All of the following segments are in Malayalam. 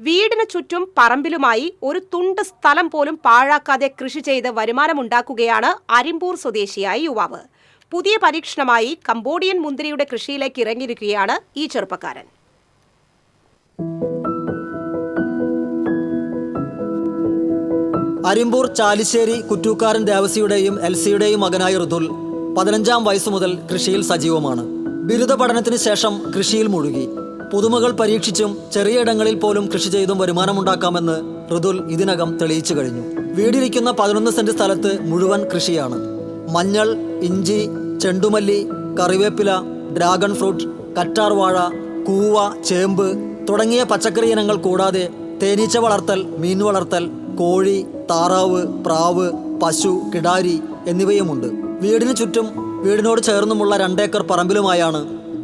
വീടിന് ചുറ്റും പറമ്പിലുമായി ഒരു തുണ്ട് സ്ഥലം പോലും പാഴാക്കാതെ കൃഷി ചെയ്ത് വരുമാനമുണ്ടാക്കുകയാണ് അരിമ്പൂർ സ്വദേശിയായ യുവാവ്. പുതിയ പരീക്ഷണമായി കംബോഡിയൻ മുന്തിരിയുടെ കൃഷിയിലേക്ക് ഇറങ്ങിയിരിക്കുകയാണ് ഈ ചെറുപ്പക്കാരൻ. അരിമ്പൂർ ചാലിശ്ശേരി കുറ്റൂക്കാരൻ ദേവസിയുടെയും എൽസിയുടെയും മകനായ ഋതുൽ പതിനഞ്ചാം വയസ്സു മുതൽ കൃഷിയിൽ സജീവമാണ്. ബിരുദ പഠനത്തിന് ശേഷം കൃഷിയിൽ മുഴുകി. പുതുമകൾ പരീക്ഷിച്ചും ചെറിയ ഇടങ്ങളിൽ പോലും കൃഷി ചെയ്തും വരുമാനമുണ്ടാക്കാമെന്ന് ഋതുൽ ഇതിനകം തെളിയിച്ചു കഴിഞ്ഞു. വീടിരിക്കുന്ന പതിനൊന്ന് സെന്റ് സ്ഥലത്ത് മുഴുവൻ കൃഷിയാണ്. മഞ്ഞൾ ഇഞ്ചി ചെണ്ടുമല്ലി കറിവേപ്പില ഡ്രാഗൺ ഫ്രൂട്ട് കറ്റാർ വാഴ കൂവ ചേമ്പ് തുടങ്ങിയ പച്ചക്കറി ഇനങ്ങൾ കൂടാതെ തേനീച്ച വളർത്തൽ മീൻ വളർത്തൽ കോഴി താറാവ് പ്രാവ് പശു കിടാരി എന്നിവയുമുണ്ട്. വീടിന് ചുറ്റും വീടിനോട് ചേർന്നുമുള്ള രണ്ടേക്കർ പറമ്പിലുമായാണ്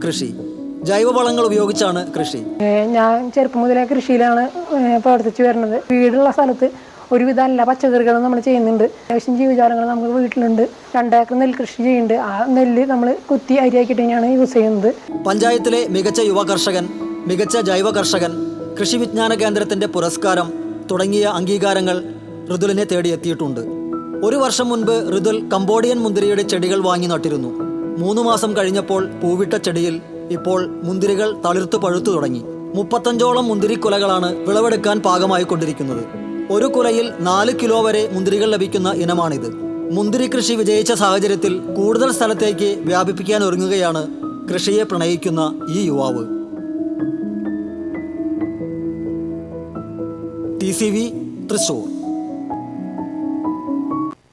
കൃഷി. ജൈവവളങ്ങൾ ഉപയോഗിച്ചാണ് കൃഷി. ഞാൻ ചെറുപ്പം മുതലേ കൃഷിയിലാണ് പ്രവർത്തിച്ചു വരുന്നത്. വീടുള്ള സ്ഥലത്ത് ഒരുവിധം എല്ലാ പച്ചക്കറികളും നമ്മൾ ചെയ്യുന്നുണ്ട്. അത്യാവശ്യം ജീവജാലങ്ങൾ നമുക്ക് വീട്ടിലുണ്ട്. രണ്ടേക്കർ നെല്ല് കൃഷി ചെയ്യുന്നുണ്ട്. ആ നെല്ല് നമ്മൾ കുത്തി അരിയാക്കിയിട്ട് തന്നെയാണ് യൂസ് ചെയ്യുന്നത്. പഞ്ചായത്തിലെ മികച്ച യുവ കർഷകൻ മികച്ച ജൈവ കർഷകൻ കൃഷി വിജ്ഞാന കേന്ദ്രത്തിന്റെ പുരസ്കാരം തുടങ്ങിയ അംഗീകാരങ്ങൾ ഋതുലിനെ തേടിയെത്തിയിട്ടുണ്ട്. ഒരു വർഷം മുൻപ് ഋതുൽ കംബോഡിയൻ മുന്തിരിയുടെ ചെടികൾ വാങ്ങി നട്ടിരുന്നു. മൂന്ന് മാസം കഴിഞ്ഞപ്പോൾ പൂവിട്ട ചെടിയിൽ ഇപ്പോൾ മുന്തിരികൾ തളിർത്തു പഴുത്തു തുടങ്ങി. മുപ്പത്തഞ്ചോളം മുന്തിരിക്കുലകളാണ് വിളവെടുക്കാൻ പാകമായി കൊണ്ടിരിക്കുന്നത്. ഒരു കുലയിൽ നാല് കിലോ വരെ മുന്തിരികൾ ലഭിക്കുന്ന ഇനമാണിത്. മുന്തിരി കൃഷി വിജയിച്ച സാഹചര്യത്തിൽ കൂടുതൽ സ്ഥലത്തേക്ക് വ്യാപിപ്പിക്കാൻ ഒരുങ്ങുകയാണ് കൃഷിയെ പ്രണയിക്കുന്ന ഈ യുവാവ്. T C V Thrissur.